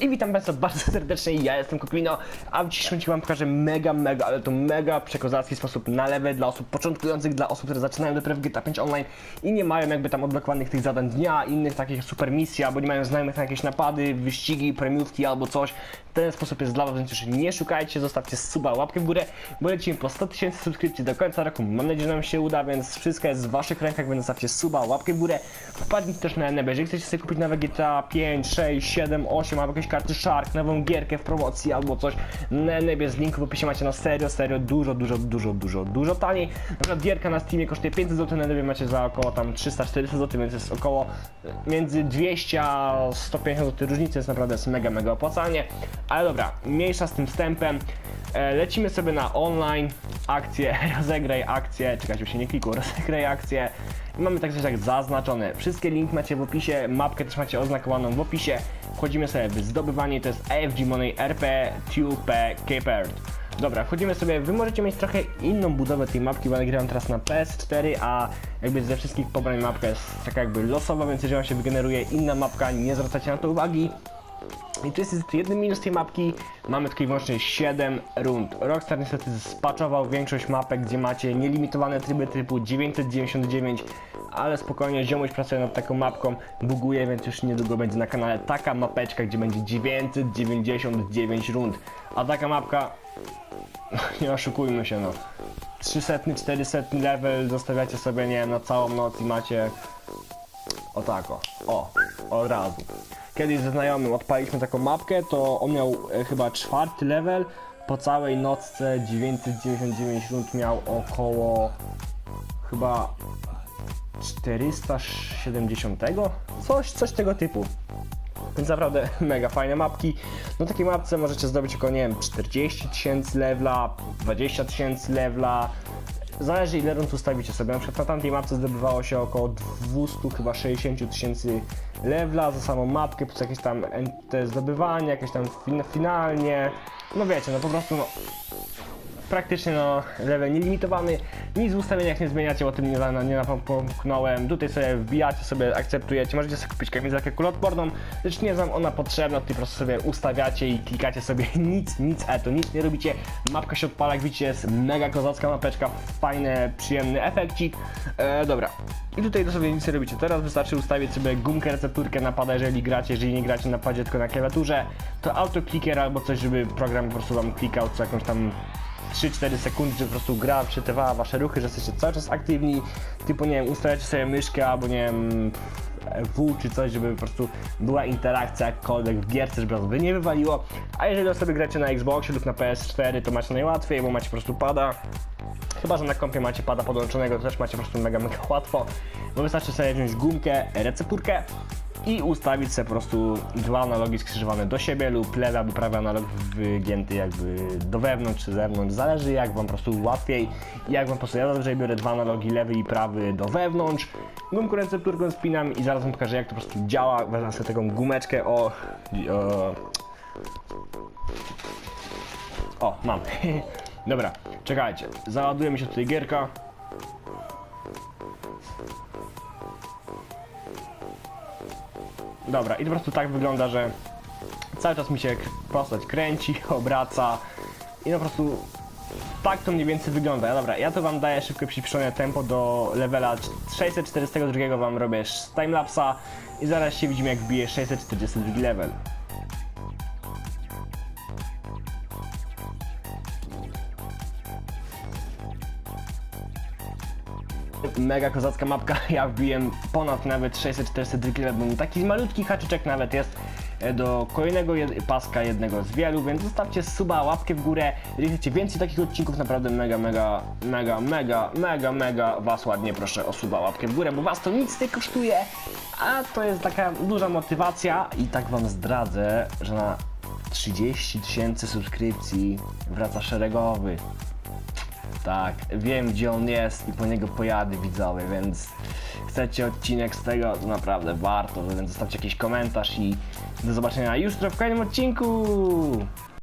I witam Państwa bardzo serdecznie, ja jestem Koklino, a w dzisiejszym odcinku Wam pokażę mega, mega, ale to mega przekozacki sposób na level dla osób początkujących, dla osób, które zaczynają dopiero w GTA 5 Online i nie mają jakby tam odblokowanych tych zadań dnia, innych takich super misji, albo nie mają znajomych na jakieś napady, wyścigi, premiówki albo coś. Ten sposób jest dla Was, więc już nie szukajcie, zostawcie suba, łapkę w górę, bo lecimy po 100 tysięcy subskrypcji do końca roku. Mam nadzieję, że nam się uda, więc wszystko jest w Waszych rękach, więc zostawcie suba, łapkę w górę. Wpadnijcie też na NB, jeżeli chcecie sobie kupić nowe GTA 5, 6, 7, 8, albo jakieś karty Shark, nową gierkę w promocji albo coś, na NB z linku w opisie macie na serio, serio, dużo, dużo, dużo, dużo, dużo taniej. Na przykład gierka na Steamie kosztuje 500 zł, na NB macie za około tam 300-400 zł, więc jest około e, między 200 a 150 zł różnicy, jest naprawdę jest mega, mega opłacalnie. Ale dobra, mniejsza z tym wstępem. E, Lecimy sobie na online akcję, rozegraj akcję, czekajcie, się nie klikło, rozegraj akcję. I mamy tak coś jak zaznaczone. Wszystkie linki macie w opisie, mapkę też macie oznakowaną w opisie. Wchodzimy sobie w zdobywanie, to jest AFG Money RP TUP Capered. Dobra, wchodzimy sobie, wy możecie mieć trochę inną budowę tej mapki, bo nagrywam teraz na PS4, a jakby ze wszystkich pobrań mapka jest taka jakby losowa, więc jeżeli się wygeneruje inna mapka, nie zwracacie na to uwagi. I tu jest jeden minus tej mapki, mamy tylko i wyłącznie 7 rund. Rockstar niestety spaczował większość mapek, gdzie macie nielimitowane tryby typu 999, ale spokojnie, ziomuś pracuje nad taką mapką, buguje, więc już niedługo będzie na kanale taka mapeczka, gdzie będzie 999 rund. A taka mapka, nie oszukujmy się no, 300, 400 level zostawiacie sobie, nie wiem, na całą noc i macie o tak o, o, od razu. Kiedyś ze znajomym odpaliśmy taką mapkę, to on miał e, chyba czwarty level, po całej nocce 999 rund miał około chyba 470, coś, coś tego typu. Więc naprawdę mega fajne mapki. Na takiej mapce możecie zdobyć około, nie wiem, 40 tysięcy levela, 20 tysięcy levela. Zależy ile rund ustawicie sobie. Na przykład na tamtej mapce zdobywało się około 200, chyba 60 tysięcy levela za samą mapkę, plus jakieś tam te zdobywanie, jakieś tam fin finalnie. No wiecie, no po prostu no, praktycznie no level nielimitowany, nic w ustawieniach nie zmieniacie, o tym nie, na- nie napomknąłem, tutaj sobie wbijacie, sobie akceptujecie, możecie sobie kupić kamizelkę kuloodporną, lecz nie jest wam ona potrzebna, tutaj po prostu sobie ustawiacie i klikacie sobie. Nic, nic, ale to nic nie robicie, mapka się odpala, jak widzicie jest mega kozacka mapeczka, fajny, przyjemny efekcik, e, dobra. I tutaj sobie nic nie robicie. Teraz wystarczy ustawić sobie gumkę, recepturkę napada, jeżeli gracie, jeżeli nie gracie na padzie, tylko na klawiaturze, to autoclicker albo coś, żeby program po prostu wam klikał co jakąś tam 3-4 sekundy, że po prostu gra wczytywała wasze ruchy, że jesteście cały czas aktywni, typu nie wiem, ustawiacie sobie myszkę albo nie wiem W czy coś, żeby po prostu była interakcja jakkolwiek w gierce, żeby by nie wywaliło, a jeżeli sobie gracie na Xboxie lub na PS4, to macie najłatwiej, bo macie po prostu pada, Chyba, że na kompie macie pada podłączonego, to też macie po prostu mega, mega łatwo, bo wystarczy sobie wziąć gumkę, recepturkę i ustawić sobie po prostu dwa analogi skrzyżowane do siebie lub lewy albo prawy analog wygięty jakby do wewnątrz czy zewnątrz, zależy jak wam po prostu łatwiej jak wam po prostu ja zazwyczaj biorę dwa analogi lewy i prawy do wewnątrz, gumkę recepturką spinam i zaraz wam pokażę jak to po prostu działa, wezmę sobie taką gumeczkę o, o. O, mam. Dobra, czekajcie. Załaduje mi się tutaj gierka. Dobra, i po prostu tak wygląda, że cały czas mi się postać kręci, obraca i no po prostu tak to mniej więcej wygląda. Dobra, ja to wam daję szybkie przyspieszone tempo do levela 642 wam robię timelapsa i zaraz się widzimy jak bije 642 level. Mega kozacka mapka, ja wbiłem ponad nawet 640 kg, bo taki malutki haczyczek nawet jest e, do kolejnego jed paska jednego z wielu, więc zostawcie suba, łapkę w górę, jeżeli chcecie więcej takich odcinków, naprawdę mega, mega, mega, mega, mega, mega was ładnie proszę o suba, łapkę w górę, bo was to nic nie kosztuje, a to jest taka duża motywacja i tak wam zdradzę, że na 30 tysięcy subskrypcji wraca szeregowy. Tak, wiem gdzie on jest i po niego pojadę widzowie, więc chcecie odcinek z tego, to naprawdę warto, więc zostawcie jakiś komentarz i do zobaczenia jutro w kolejnym odcinku!